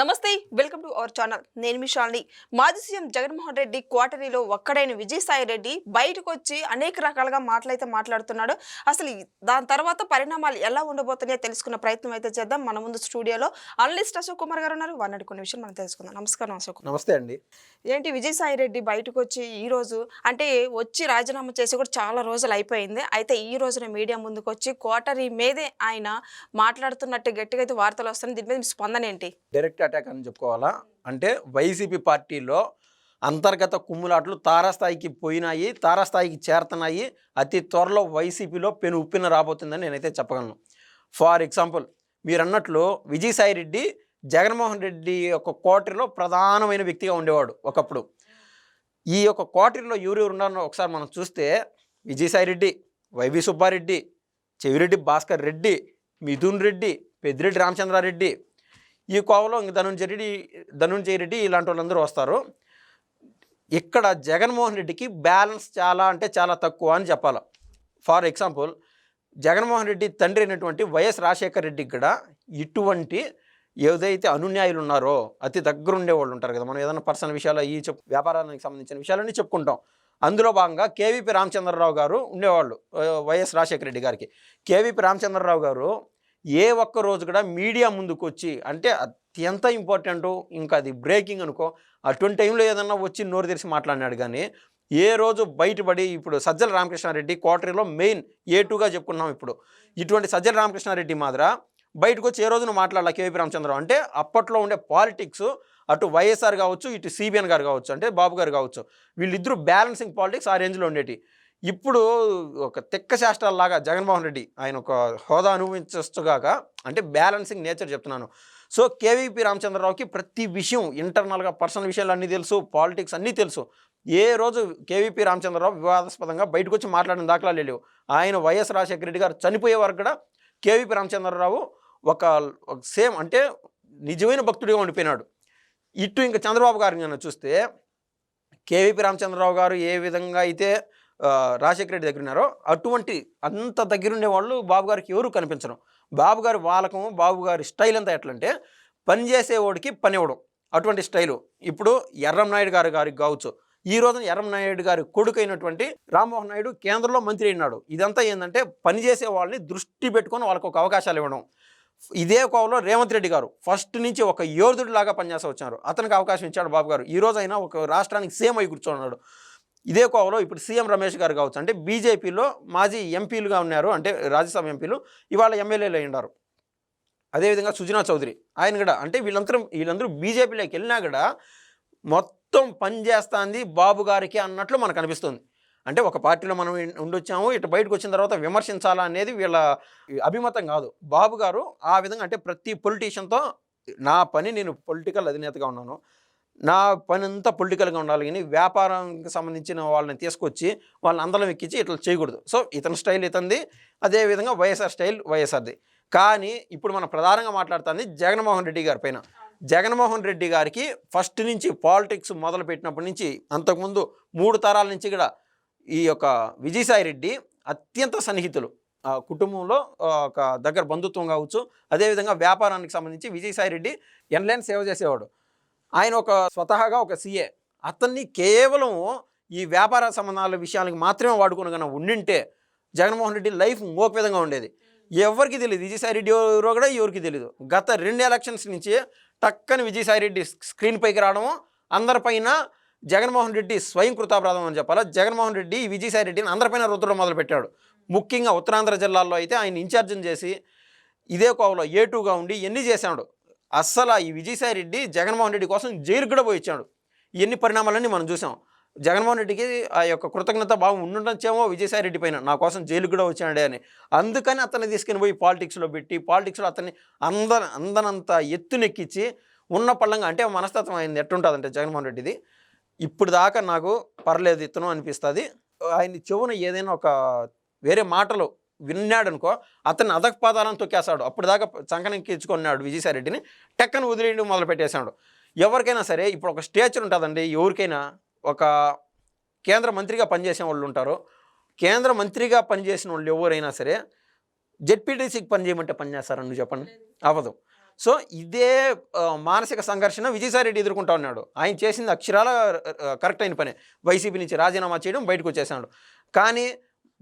నమస్తే welcome to our channel. నేను మీ షాలిని. మాజీ సీఎం జగన్మోహన్ రెడ్డి క్వార్టరీలో ఒక్కడైన విజయసాయి రెడ్డి బయటకు వచ్చి అనేక రకాలుగా మాటలైతే మాట్లాడుతున్నాడు. అసలు దాని తర్వాత పరిణామాలు ఎలా ఉండబోతున్నాయో తెలుసుకున్న ప్రయత్నం అయితే చేద్దాం. మన ముందు స్టూడియోలో అనలిస్ట్ అశోక్ కుమార్ గారు ఉన్నారు. వారిని కొన్ని విషయం మనం తెలుసుకుందాం. నమస్కారం అశోక్. నమస్తే అండి. ఏంటి విజయసాయి రెడ్డి బయటకు వచ్చి ఈ రోజు అంటే వచ్చి రాజీనామా చేసి కూడా చాలా రోజులు అయిపోయింది. అయితే ఈ రోజున మీడియా ముందుకు వచ్చి క్వార్టరీ మీదే ఆయన మాట్లాడుతున్నట్టు గట్టిగా అయితే వార్తలు వస్తున్నాయి. దీని మీద స్పందన ఏంటి? డైరెక్ట్ అటాక్ అని చెప్పుకోవాలా? అంటే వైసీపీ పార్టీలో అంతర్గత కుమ్ములాట్లు తారాస్థాయికి పోయినాయి తారాస్థాయికి చేరుతున్నాయి. అతి త్వరలో వైసీపీలో పెను ఉప్పిన రాబోతుందని నేనైతే చెప్పగలను. ఫార్ ఎగ్జాంపుల్ మీరు అన్నట్లు విజయసాయి రెడ్డి జగన్మోహన్ రెడ్డి యొక్క కోటరీలో ప్రధానమైన వ్యక్తిగా ఉండేవాడు ఒకప్పుడు. ఈ యొక్క కోటరీలో ఎవరెవరు ఉన్నారో ఒకసారి మనం చూస్తే విజయసాయి రెడ్డి వైవి సుబ్బారెడ్డి చెవిరెడ్డి భాస్కర్ రెడ్డి మిథున్ రెడ్డి పెద్దిరెడ్డి రామచంద్రారెడ్డి ఈ కోవలో ఇంక ధనుంజయ రెడ్డి ధనుంజయ రెడ్డి ఇలాంటి వాళ్ళందరూ వస్తారు. ఇక్కడ జగన్మోహన్ రెడ్డికి బ్యాలెన్స్ చాలా అంటే చాలా తక్కువ అని చెప్పాలి. ఫర్ ఎగ్జాంపుల్ జగన్మోహన్ రెడ్డి తండ్రి అయినటువంటి వైఎస్ రాజశేఖర్ రెడ్డికి కూడా ఇటువంటి ఏదైతే అనున్యాయులు ఉన్నారో అతి దగ్గర ఉండేవాళ్ళు ఉంటారు కదా మనం ఏదైనా పర్సనల్ విషయాలు ఈ చెప్ వ్యాపారానికి సంబంధించిన విషయాలన్నీ చెప్పుకుంటాం. అందులో భాగంగా కేవీపీ రామచంద్రరావు గారు ఉండేవాళ్ళు వైఎస్ రాజశేఖర రెడ్డి గారికి. కేవీపీ రామచంద్రరావు గారు ఏ ఒక్క రోజు కూడా మీడియా ముందుకు వచ్చి అంటే అత్యంత ఇంపార్టెంట్ ఇంకా అది బ్రేకింగ్ అనుకో అటువంటి టైంలో ఏదన్నా వచ్చి నోరు తెరిచి మాట్లాడినాడు కానీ ఏ రోజు బయటపడి ఇప్పుడు సజ్జల రామకృష్ణారెడ్డి క్వార్టరీలో మెయిన్ ఏ టూగా చెప్పుకున్నాం ఇప్పుడు. ఇటువంటి సజ్జల రామకృష్ణారెడ్డి మాదిర బయటకు వచ్చి ఏ రోజున మాట్లాడాలి కేవీపీ రామచంద్రరావు? అంటే అప్పట్లో ఉండే పాలిటిక్స్ అటు వైఎస్ఆర్ కావచ్చు ఇటు సిబిఎన్ గారు కావచ్చు అంటే బాబు గారు కావచ్చు వీళ్ళిద్దరూ బ్యాలెన్సింగ్ పాలిటిక్స్ ఆ రేంజ్లో ఉండేటి. ఇప్పుడు ఒక తెక్క శాస్త్రాల్లాగా జగన్మోహన్ రెడ్డి ఆయన ఒక హోదా అనుభవించగాక అంటే బ్యాలెన్సింగ్ నేచర్ చెప్తున్నాను. సో కేవీపీ రామచంద్రరావుకి ప్రతి విషయం ఇంటర్నల్గా పర్సనల్ విషయాలు అన్నీ తెలుసు పాలిటిక్స్ అన్నీ తెలుసు. ఏ రోజు కేవీపీ రామచంద్రరావు వివాదాస్పదంగా బయటకు వచ్చి మాట్లాడిన దాఖలాలు లేవు. ఆయన వైఎస్ రాజశేఖర రెడ్డి గారు చనిపోయే వరకు కూడా కేవీపీ రామచంద్రరావు ఒక సేమ్ అంటే నిజమైన భక్తుడిగా ఉండిపోయినాడు. ఇటు ఇంకా చంద్రబాబు గారిని చూస్తే కేవీపీ రామచంద్రరావు గారు ఏ విధంగా అయితే రాజశేఖర రెడ్డి దగ్గర ఉన్నారో అటువంటి అంత దగ్గరుండే వాళ్ళు బాబు గారికి ఎవరు కనిపించడం బాబు గారి వాలకం బాబు గారి స్టైల్ అంతా ఎట్లంటే పని చేసేవాడికి పని ఇవ్వడం. అటువంటి స్టైలు. ఇప్పుడు ఎర్రం నాయుడు గారి గారికి కావచ్చు. ఈ రోజున ఎర్రం నాయుడు గారి కొడుకు అయినటువంటి రామ్మోహన్ నాయుడు కేంద్రంలో మంత్రి అయినాడు. ఇదంతా ఏంటంటే పని చేసే వాళ్ళని దృష్టి పెట్టుకొని వాళ్ళకు ఒక అవకాశాలు ఇవ్వడం. ఇదే కోవలో రేవంత్ రెడ్డి గారు ఫస్ట్ నుంచి ఒక యోధుడిలాగా పనిచేస్తూ వచ్చారు. అతనికి అవకాశం ఇచ్చాడు బాబు గారు. ఈ రోజు అయినా ఒక రాష్ట్రానికి సేమ్ అయి కూర్చున్నాడు. ఇదే కోవలో ఇప్పుడు సీఎం రమేష్ గారు కావచ్చు అంటే బీజేపీలో మాజీ ఎంపీలుగా ఉన్నారు అంటే రాజ్యసభ ఎంపీలు ఇవాళ ఎమ్మెల్యేలు అయి ఉన్నారు అదేవిధంగా సుజనా చౌదరి ఆయన కూడా అంటే వీళ్ళందరూ వీళ్ళందరూ బీజేపీలోకి వెళ్ళినా కూడా మొత్తం పనిచేస్తుంది బాబు గారికి అన్నట్లు మనకు అనిపిస్తుంది. అంటే ఒక పార్టీలో మనం ఉండొచ్చాము ఇటు బయటకు వచ్చిన తర్వాత విమర్శించాలా అనేది వీళ్ళ అభిమతం కాదు. బాబు గారు ఆ విధంగా అంటే ప్రతి పొలిటీషియన్తో నా పని నేను పొలిటికల్ అధినేతగా ఉన్నాను. నా పని అంతా పొలిటికల్గా ఉండాలి. కానీ వ్యాపారానికి సంబంధించిన వాళ్ళని తీసుకొచ్చి వాళ్ళని అందరం ఎక్కించి ఇట్లా చేయకూడదు. సో ఇతని స్టైల్ ఇతంది అదేవిధంగా వైఎస్ఆర్ స్టైల్ వైఎస్ఆర్ది. కానీ ఇప్పుడు మనం ప్రధానంగా మాట్లాడుతుంది జగన్మోహన్ రెడ్డి గారి పైన. జగన్మోహన్ రెడ్డి గారికి ఫస్ట్ నుంచి పాలిటిక్స్ మొదలు పెట్టినప్పటి నుంచి అంతకుముందు మూడు తరాల నుంచి కూడా ఈ యొక్క విజయసాయి రెడ్డి అత్యంత సన్నిహితులు. ఆ కుటుంబంలో ఒక దగ్గర బంధుత్వం కావచ్చు. అదేవిధంగా వ్యాపారానికి సంబంధించి విజయసాయి రెడ్డి ఎన్లైన్ సేవ చేసేవాడు. ఆయన ఒక స్వతహాగా ఒక సీఏ. అతన్ని కేవలం ఈ వ్యాపార సంబంధాల విషయాలకు మాత్రమే వాడుకుని కన్నా ఉండింటే జగన్మోహన్ రెడ్డి లైఫ్ ఇంకొక విధంగా ఉండేది. ఎవరికి తెలియదు విజయసాయి రెడ్డి ఎవరో కూడా ఎవరికి తెలియదు గత రెండు ఎలక్షన్స్ నుంచి టక్కని విజయసాయి రెడ్డి స్క్రీన్ పైకి రావడము అందరిపైన జగన్మోహన్ రెడ్డి స్వయం కృతాపరాధం అని చెప్పాలా? జగన్మోహన్ రెడ్డి ఈ విజయసాయి రెడ్డిని అందరిపైన రుద్దడం మొదలుపెట్టాడు. ముఖ్యంగా ఉత్తరాంధ్ర జిల్లాల్లో అయితే ఆయన ఇన్ఛార్జిని చేసి ఇదే కోవలో ఏ టూగా ఉండి ఎన్ని చేశాడు? అస్సలు ఈ విజయసాయి రెడ్డి జగన్మోహన్ రెడ్డి కోసం జైలుకు కూడా పోయి ఇచ్చాడు ఎన్ని పరిణామాలన్నీ మనం చూసాం. జగన్మోహన్ రెడ్డికి ఆ యొక్క కృతజ్ఞత భావం ఉండొచ్చేమో విజయసాయి రెడ్డి పైన. నా కోసం జైలుకు కూడా వచ్చాడే అని. అందుకని అతన్ని తీసుకుని పోయి పాలిటిక్స్లో పెట్టి పాలిటిక్స్లో అతన్ని అంద అందనంత ఎత్తునెక్కించి ఉన్న పళ్ళంగా అంటే మనస్తత్వం అయింది. ఎట్టుంటుందంటే జగన్మోహన్ రెడ్డిది. ఇప్పుడు దాకా నాకు పర్లేదు ఇతను అనిపిస్తుంది. ఆయన చెవున ఏదైనా ఒక వేరే మాటలు విన్నాడు అనుకో అతన్ని అదక పాదాలను తొక్కేస్తాడు. అప్పుడు దాకా చంకనెక్కించుకున్నాడు విజయసాయిరెడ్డిని. టెక్కను టక్కన వదిలేయడం మొదలు పెట్టేశాడు ఎవరికైనా సరే ఇప్పుడు ఒక స్టేచర్ ఉంటుందండి. ఎవరికైనా ఒక కేంద్ర మంత్రిగా పనిచేసే వాళ్ళు ఉంటారు. కేంద్ర మంత్రిగా పనిచేసిన వాళ్ళు ఎవరైనా సరే జెడ్పీటీసీకి పనిచేయమంటే పని చెప్పండి. అవ్వదు. సో ఇదే మానసిక సంఘర్షణ విజయసాయిరెడ్డి ఎదుర్కొంటా ఉన్నాడు. ఆయన చేసింది అక్షరాల కరెక్ట్ అయిన పనే. వైసీపీ నుంచి రాజీనామా చేయడం బయటకు వచ్చేసాడు. కానీ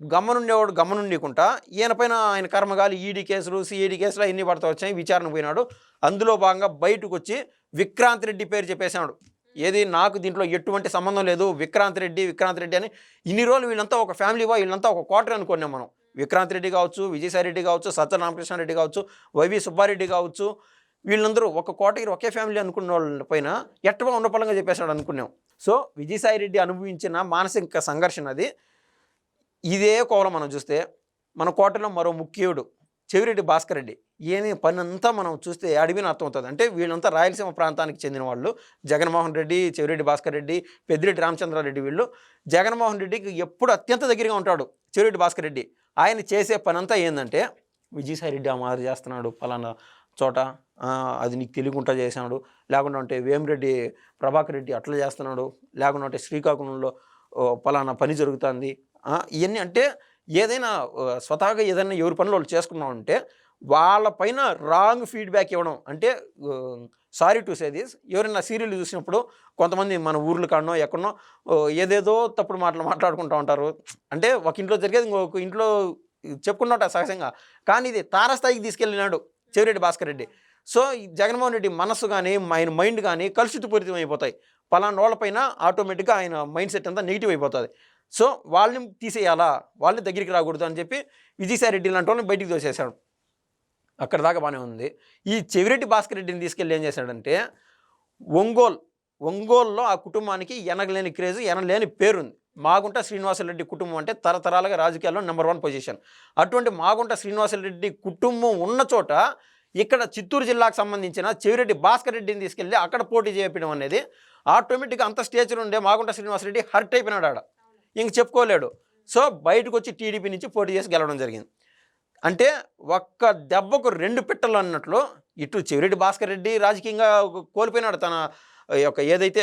గమ్మనుండేవాడు గమ్మనుండికుంటా ఈయన పైన ఆయన కర్మగాలి ఈడీ కేసులు సిఈడి కేసులు అన్ని పడతా వచ్చాయి విచారణ పోయినాడు. అందులో భాగంగా బయటకు వచ్చి విక్రాంత్ రెడ్డి పేరు చెప్పేశాడు. ఏది నాకు దీంట్లో ఎటువంటి సంబంధం లేదు విక్రాంత్ రెడ్డి విక్రాంత్ రెడ్డి అని. ఇన్ని రోజులు వీళ్ళంతా ఒక ఫ్యామిలీ వా వీళ్ళంతా ఒక క్వార్టర్ అనుకున్నాం మనం. విక్రాంత్ రెడ్డి కావచ్చు విజయసాయి రెడ్డి కావచ్చు సత్యరామకృష్ణ రెడ్డి కావచ్చు వైవి సుబ్బారెడ్డి కావచ్చు వీళ్ళందరూ ఒక కోటగిరి ఒకే ఫ్యామిలీ అనుకున్న వాళ్ళ పైన ఎట్టగా ఉన్నపలంగా చెప్పేసాడు అనుకున్నాం. సో విజయసాయి రెడ్డి అనుభవించిన మానసిక సంఘర్షణ అది. ఇదే కోవలం మనం చూస్తే మన కోటలో మరో ముఖ్యుడు చెవిరెడ్డి భాస్కర్ రెడ్డి. ఏమి పని అంతా మనం చూస్తే అడిగిన అర్థమవుతుంది. అంటే వీళ్ళంతా రాయలసీమ ప్రాంతానికి చెందిన వాళ్ళు. జగన్మోహన్ రెడ్డి చెవిరెడ్డి భాస్కర్ రెడ్డి పెద్దిరెడ్డి రామచంద్రారెడ్డి వీళ్ళు. జగన్మోహన్ రెడ్డికి ఎప్పుడు అత్యంత దగ్గరగా ఉంటాడు చెవిరెడ్డి భాస్కర్ రెడ్డి. ఆయన చేసే పనంతా ఏంటంటే విజయసాయి రెడ్డి ఆ మాదిరి చేస్తున్నాడు పలానా చోట. అది నీకు తెలియకుండా చేశాడు. లేకుండా ఉంటే వేమిరెడ్డి ప్రభాకర్ రెడ్డి అట్లా చేస్తున్నాడు. లేకుండా ఉంటే శ్రీకాకుళంలో పలానా పని జరుగుతుంది. ఇవన్నీ అంటే ఏదైనా స్వతహాగా ఏదైనా ఎవరి పనులు వాళ్ళు చేసుకున్నాం అంటే వాళ్ళపైన రాంగ్ ఫీడ్బ్యాక్ ఇవ్వడం. అంటే సారీ టు సే దిస్ ఎవరైనా సీరియల్ చూసినప్పుడు కొంతమంది మన ఊర్లు కాడనో ఎక్కడనో ఏదేదో తప్పుడు మాటలు మాట్లాడుకుంటూ ఉంటారు. అంటే ఒక ఇంట్లో జరిగేది ఇంకొక ఇంట్లో చెప్పుకున్నట్ట సహజంగా. కానీ ఇది తారస్థాయికి తీసుకెళ్ళినాడు చెవిరెడ్డి భాస్కర్ రెడ్డి. సో ఈ జగన్మోహన్ రెడ్డి మనస్సు కానీ ఆయన మైండ్ కానీ కలుషితపూరితం అయిపోతాయి పలానా వాళ్ళపైన ఆటోమేటిక్గా ఆయన మైండ్ సెట్ అంతా నెగిటివ్ అయిపోతుంది. సో వాళ్ళని తీసేయాలా? వాళ్ళని దగ్గరికి రాకూడదు అని చెప్పి విజయసాయి రెడ్డి లాంటి వాళ్ళని బయటికి తోసేశాడు. అక్కడ దాకా బాగానే ఉంది. ఈ చెవిరెడ్డి భాస్కర్ రెడ్డిని తీసుకెళ్ళి ఏం చేశాడంటే ఒంగోల్ ఒంగోల్లో ఆ కుటుంబానికి ఎనగలేని క్రేజ్ ఎనలేని పేరుంది. మాగుంట శ్రీనివాసరెడ్డి కుటుంబం అంటే తరతరాలుగా రాజకీయాల్లో నెంబర్ వన్ పొజిషన్ అటువంటి మాగుంట శ్రీనివాసరెడ్డి కుటుంబం ఉన్న చోట ఇక్కడ చిత్తూరు జిల్లాకు సంబంధించిన చెవిరెడ్డి భాస్కర్ రెడ్డిని తీసుకెళ్ళి అక్కడ పోటీ చేయడం అనేది ఆటోమేటిక్గా అంత స్టేజ్లో ఉండే మాగుంట శ్రీనివాసరెడ్డి హర్ట్ అయిపోయినాడు ఆడ. ఇంక చెప్పుకోలేడు. సో బయటకు వచ్చి టీడీపీ నుంచి పోటీ చేసి గెలవడం జరిగింది. అంటే ఒక్క దెబ్బకు రెండు పిట్టలు అన్నట్లు ఇటు చెవిరెడ్డి భాస్కర్ రెడ్డి రాజకీయంగా కోల్పోయినాడు. తన యొక్క ఏదైతే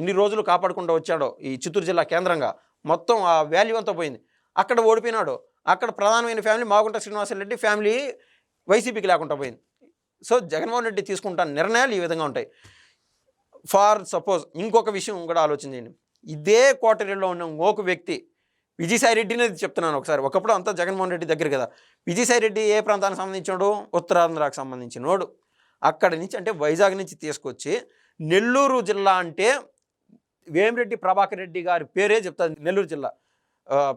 ఇన్ని రోజులు కాపాడుకుంటూ వచ్చాడో ఈ చిత్తూరు జిల్లా కేంద్రంగా మొత్తం ఆ వాల్యూ అంతా పోయింది. అక్కడ ఓడిపోయినాడు. అక్కడ ప్రధానమైన ఫ్యామిలీ మాగుంట శ్రీనివాసరెడ్డి ఫ్యామిలీ వైసీపీకి లేకుండా పోయింది. సో జగన్మోహన్ రెడ్డి తీసుకుంటున్న నిర్ణయాలు ఈ విధంగా ఉంటాయి. ఫార్ సపోజ్ ఇంకొక విషయం కూడా ఆలోచించండి ఇదే కోటరీలో ఉన్న ఇంకొక వ్యక్తి విజయసాయిరెడ్డిని చెప్తున్నాను ఒకసారి. ఒకప్పుడు అంతా జగన్మోహన్ రెడ్డి దగ్గర కదా. విజయసాయి రెడ్డి ఏ ప్రాంతానికి సంబంధించినోడు? ఉత్తరాంధ్రకు సంబంధించినోడు. అక్కడి నుంచి అంటే వైజాగ్ నుంచి తీసుకొచ్చి నెల్లూరు జిల్లా అంటే వేమిరెడ్డి ప్రభాకర్ రెడ్డి గారి పేరే చెప్తారు నెల్లూరు జిల్లా.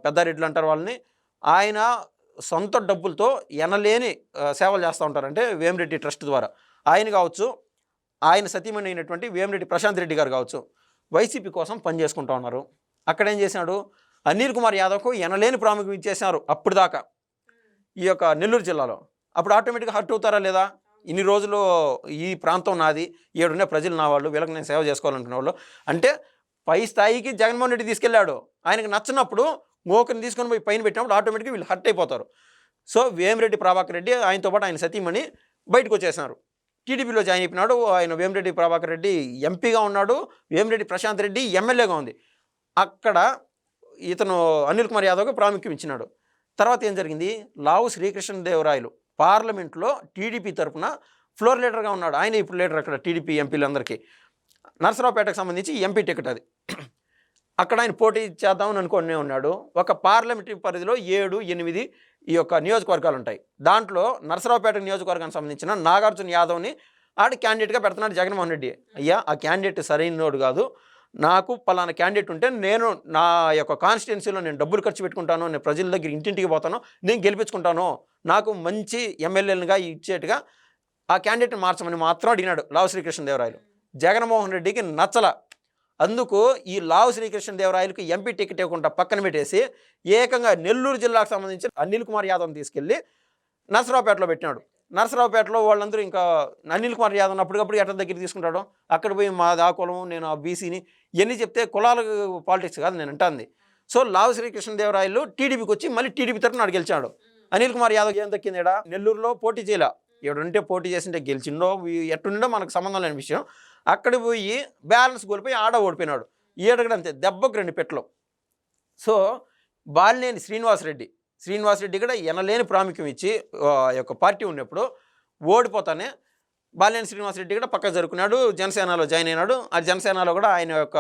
పెద్దారెడ్డిలు అంటారు వాళ్ళని. ఆయన సొంత డబ్బులతో ఎనలేని సేవలు చేస్తూ ఉంటారంటే వేమిరెడ్డి ట్రస్ట్ ద్వారా. ఆయన కావచ్చు ఆయన సతీమణి అయినటువంటి వేమిరెడ్డి ప్రశాంత్ రెడ్డి గారు కావచ్చు. వైసీపీ కోసం పనిచేసుకుంటా ఉన్నారు. అక్కడ ఏం చేశాడు? అనిల్ కుమార్ యాదవ్కు ఎనలేని ప్రాముఖ్యం ఇచ్చేసినారు అప్పుడు దాకా ఈ యొక్క నెల్లూరు జిల్లాలో. అప్పుడు ఆటోమేటిక్గా హర్ట్ అవుతారా లేదా? ఇన్ని రోజులు ఈ ప్రాంతం నాది ఏడున్న ప్రజలు నా వాళ్ళు వీళ్ళకి నేను సేవ చేసుకోవాలనుకునే వాళ్ళు. అంటే పై స్థాయికి జగన్మోహన్ రెడ్డి తీసుకెళ్ళాడు. ఆయనకు నచ్చినప్పుడు మోకని తీసుకొని పోయి పైన పెట్టినప్పుడు ఆటోమేటిక్గా వీళ్ళు హర్ట్ అయిపోతారు. సో వేమిరెడ్డి ప్రభాకర్ రెడ్డి ఆయనతో పాటు ఆయన సతీమణి బయటకు వచ్చేసినారు. టీడీపీలో జాయిన్ అయిపోయినాడు. ఆయన వేమిరెడ్డి ప్రభాకర్ రెడ్డి ఎంపీగా ఉన్నాడు. వేమిరెడ్డి ప్రశాంత్ రెడ్డి ఎమ్మెల్యేగా ఉంది. అక్కడ ఇతను అనిల్ కుమార్ యాదవ్కి ప్రాముఖ్యం ఇచ్చినాడు. తర్వాత ఏం జరిగింది? లావు శ్రీకృష్ణదేవరాయలు పార్లమెంట్లో టీడీపీ తరఫున ఫ్లోర్ లీడర్గా ఉన్నాడు. ఆయన ఇప్పుడు లీడర్ అక్కడ టీడీపీ ఎంపీలందరికీ. నరసరావుపేటకు సంబంధించి ఎంపీ టికెట్ అది. అక్కడ ఆయన పోటీ చేద్దామని అనుకునే ఉన్నాడు. ఒక పార్లమెంటరీ పరిధిలో ఏడు ఎనిమిది ఈ యొక్క నియోజకవర్గాలు ఉంటాయి. దాంట్లో నరసరావుపేట నియోజకవర్గానికి సంబంధించిన నాగార్జున యాదవ్ని ఆడ క్యాండిడేట్గా పెడుతున్నాడు జగన్మోహన్ రెడ్డి. అయ్యా ఆ క్యాండిడేట్ సరైనోడు కాదు. నాకు పలానా క్యాండిడేట్ ఉంటే నేను నా యొక్క కాన్స్టిట్యున్సీలో నేను డబ్బులు ఖర్చు పెట్టుకుంటాను నేను ప్రజల దగ్గర ఇంటింటికి పోతాను నేను గెలిపించుకుంటాను. నాకు మంచి ఎమ్మెల్యేలుగా ఇచ్చేట్టుగా ఆ క్యాండిడేట్ని మార్చమని మాత్రం అడిగినాడు లావు శ్రీకృష్ణదేవరాయలు. జగన్మోహన్ రెడ్డికి నచ్చల అందుకు ఈ లావు శ్రీకృష్ణదేవరాయలకు ఎంపీ టికెట్ ఇవ్వకుండా పక్కన పెట్టేసి ఏకంగా నెల్లూరు జిల్లాకు సంబంధించి అనిల్ కుమార్ యాదవ్ని తీసుకెళ్ళి నరసరావుపేటలో పెట్టినాడు. నరసరావుపేటలో వాళ్ళందరూ ఇంకా అనిల్ కుమార్ యాదవ్ అప్పటికప్పుడు ఎట్ల దగ్గర తీసుకుంటాడు అక్కడ పోయి మా ఆ కులం నేను ఆ బీసీని ఇవన్నీ చెప్తే కులాల పాలిటిక్స్ కాదు నేను అంటాంది. సో లావు శ్రీకృష్ణదేవరాయలు టీడీపీకి వచ్చి మళ్ళీ టీడీపీ తరఫున ఆడు గెలిచాడు. అనిల్ కుమార్ యాదవ్ ఏం దక్కింది నెల్లూరులో పోటీ చేయలే. ఎవడుంటే పోటీ చేసింటే గెలిచిండో ఎట్టుండో మనకు సంబంధం లేని విషయం. అక్కడ పోయి బ్యాలెన్స్ కోల్పోయి ఆడ ఓడిపోయినాడు. ఈడగడ అంతే దెబ్బకు రెండు పెట్టలు. సో బాలినేని శ్రీనివాసరెడ్డి శ్రీనివాసరెడ్డి కూడా ఎనలేని ప్రాముఖ్యం ఇచ్చి ఆ యొక్క పార్టీ ఉన్నప్పుడు ఓడిపోతానే బాలినేని శ్రీనివాసరెడ్డి కూడా పక్క జరుపుకున్నాడు జనసేనలో జాయిన్ అయినాడు. ఆ జనసేనలో కూడా ఆయన యొక్క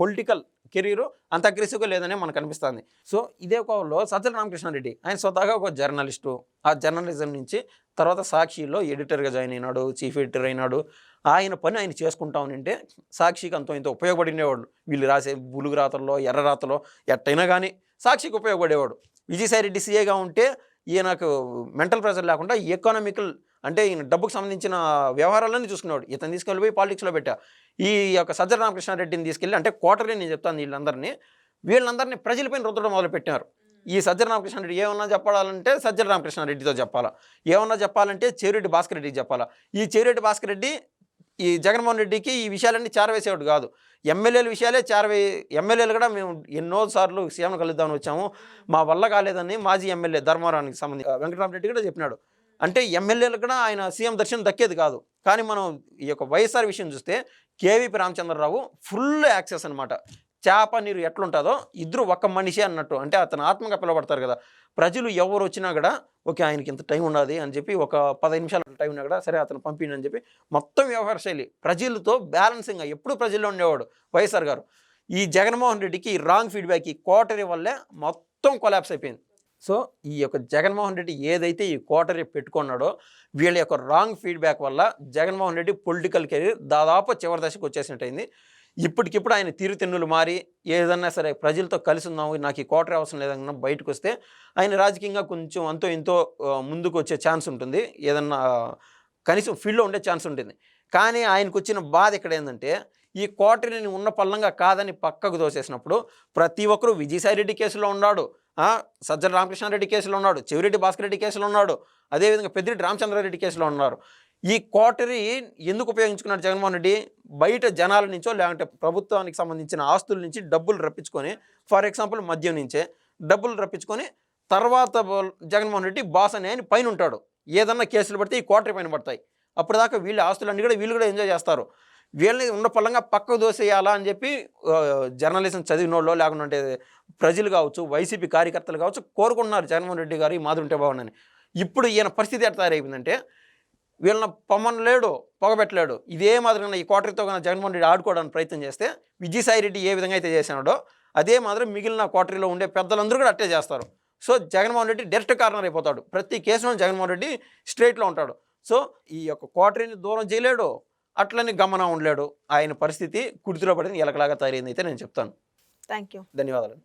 పొలిటికల్ కెరీర్ అంత అగ్రెసివ్గా లేదనే మనకు అనిపిస్తుంది. సో ఇదే కోవలో సజ్జల రామకృష్ణారెడ్డి ఆయన స్వతహాగా ఒక జర్నలిస్టు. ఆ జర్నలిజం నుంచి తర్వాత సాక్షిలో ఎడిటర్గా జాయిన్ అయినాడు చీఫ్ ఎడిటర్ అయినాడు. ఆయన పని ఆయన చేసుకుంటా ఉంటే సాక్షికి అంత ఇంత ఉపయోగపడినేవాడు. వీళ్ళు రాసే బులుగు రాతల్లో ఎర్ర రాతలో ఎట్టయినా కానీ సాక్షికి ఉపయోగపడేవాడు. విజయసాయి రెడ్డి సీఏగా ఉంటే ఈయనకు మెంటల్ ప్రెషర్ లేకుండా ఎకనామికల్ అంటే ఈయన డబ్బుకు సంబంధించిన వ్యవహారాలన్నీ చూసుకునేవాడు. ఇతను తీసుకెళ్ళిపోయి పాలిటిక్స్లో పెట్టా. ఈ యొక్క సజ్జల రామకృష్ణారెడ్డిని తీసుకెళ్ళి అంటే క్వార్టర్లీ నేను చెప్తాను వీళ్ళందరినీ. వీళ్ళందరినీ ప్రజలపైన రుద్దడం మొదలుపెట్టినారు. ఈ సజ్జల రామకృష్ణారెడ్డి ఏమన్నా చెప్పాలంటే సజ్జల రామకృష్ణారెడ్డితో చెప్పాలా? ఏమన్నా చెప్పాలంటే చేరెడ్డి భాస్కర్ రెడ్డికి చెప్పాలా? ఈ చేరెడ్డి భాస్కర్ రెడ్డి ఈ జగన్మోహన్ రెడ్డికి ఈ విషయాలన్నీ చేరవేసేవాడు కాదు. ఎమ్మెల్యేల విషయాలే చేరవే ఎమ్మెల్యేలు కూడా మేము ఎన్నోసార్లు సీఎం కలుద్దామని వచ్చాము. మా వల్ల కాలేదని మాజీ ఎమ్మెల్యే ధర్మవరానికి సంబంధించి వెంకటరామరెడ్డి కూడా చెప్పినాడు. అంటే ఎమ్మెల్యేలు కూడా ఆయన సీఎం దర్శనం దక్కేది కాదు. కానీ మనం ఈ యొక్క వైఎస్ఆర్ విషయం చూస్తే కేవీపీ రామచంద్రరావు ఫుల్ యాక్సెస్ అనమాట చేప నీరు ఎట్లుంటుందో ఇద్దరు ఒక్క మనిషి అన్నట్టు. అంటే అతను ఆత్మగా పిలవడతారు కదా. ప్రజలు ఎవరు వచ్చినా కూడా ఓకే ఆయనకి ఇంత టైం ఉన్నది అని చెప్పి ఒక పదహైదు నిమిషాల టైం ఉన్నా కూడా సరే అతను పంపిణీ అని చెప్పి మొత్తం వ్యవహార శైలి. ప్రజలతో బ్యాలెన్సింగ్గా ఎప్పుడు ప్రజల్లో ఉండేవాడు వైఎస్ఆర్ గారు. ఈ జగన్మోహన్ రెడ్డికి ఈ రాంగ్ ఫీడ్బ్యాక్ ఈ కోటరీ వల్లే మొత్తం కొలాప్స్ అయిపోయింది. సో ఈ యొక్క జగన్మోహన్ రెడ్డి ఏదైతే ఈ కోటరీ పెట్టుకున్నాడో వీళ్ళ యొక్క రాంగ్ ఫీడ్బ్యాక్ వల్ల జగన్మోహన్ రెడ్డి పొలిటికల్ కెరీర్ దాదాపు చివరి దశకు వచ్చేసినట్టయింది. ఇప్పటికిప్పుడు ఆయన తీరుతెన్నులు మారి ఏదన్నా సరే ప్రజలతో కలిసి ఉన్నాము నాకు ఈ కోటరీ అవసరం లేదన్నా బయటకు వస్తే ఆయన రాజకీయంగా కొంచెం అంతో ఇంతో ముందుకు వచ్చే ఛాన్స్ ఉంటుంది. ఏదన్నా కనీసం ఫీల్డ్లో ఉండే ఛాన్స్ ఉంటుంది. కానీ ఆయనకు వచ్చిన బాధ ఇక్కడ ఏంటంటే ఈ కోటరీని ఉన్న పల్లంగా కాదని పక్కకు దోసేసినప్పుడు ప్రతి ఒక్కరూ విజయసాయిరెడ్డి కేసులో ఉన్నాడు. ఆ, సజ్జల రామకృష్ణారెడ్డి కేసులో ఉన్నాడు. చెవిరెడ్డి భాస్కర్ రెడ్డి కేసులో ఉన్నాడు. అదేవిధంగా పెద్దిరెడ్డి రామచంద్రారెడ్డి కేసులో ఉన్నారు. ఈ కోటరీ ఎందుకు ఉపయోగించుకున్నాడు జగన్మోహన్ రెడ్డి? బయట జనాల నుంచో లేదంటే ప్రభుత్వానికి సంబంధించిన ఆస్తుల నుంచి డబ్బులు రప్పించుకొని ఫర్ ఎగ్జాంపుల్ మద్యం నుంచే డబ్బులు రప్పించుకొని తర్వాత జగన్మోహన్ రెడ్డి బాస్ అనే ఆయన పైన ఉంటాడు. ఏదన్నా కేసులు పడితే ఈ కోటరీ పైన పడతాయి. అప్పుడు దాకా వీళ్ళ ఆస్తులన్నీ కూడా వీళ్ళు కూడా ఎంజాయ్ చేస్తారు. వీళ్ళని ఉన్న పొలంగా పక్కకు దోసేయాలా అని చెప్పి జర్నలిజం చదివిన వాళ్ళు లేకుంటే ప్రజలు కావచ్చు వైసీపీ కార్యకర్తలు కావచ్చు కోరుకుంటున్నారు జగన్మోహన్ రెడ్డి గారు ఈ మాధుంటే బాగుండని. ఇప్పుడు ఈయన పరిస్థితి ఎట్లా తయారైపోయిందంటే వీళ్ళని పొమ్మనలేడు పొగబెట్టలేడు. ఇదే మాదిరిగా ఈ కోటరీతో కన్నా జగన్మోహన్ రెడ్డి ఆడుకోవడానికి ప్రయత్నం చేస్తే విజయసాయి రెడ్డి ఏ విధంగా అయితే చేశాడో అదే మాదిరి మిగిలిన కోటరీలో ఉండే పెద్దలందరూ కూడా అట్టే చేస్తారు. So Jaganmohan Reddy direct corner అయిపోతాడు. ప్రతి కేసులో జగన్మోహన్ రెడ్డి స్ట్రైట్లో ఉంటాడు. సో ఈ యొక్క కోటరీని దూరం చేయలేడు అట్లని గమనం ఉండలేడు. ఆయన పరిస్థితి కుడితిలో పడింది ఎలకలాగా తయారైంది అయితే నేను చెప్తాను. థ్యాంక్ యూ ధన్యవాదాలు.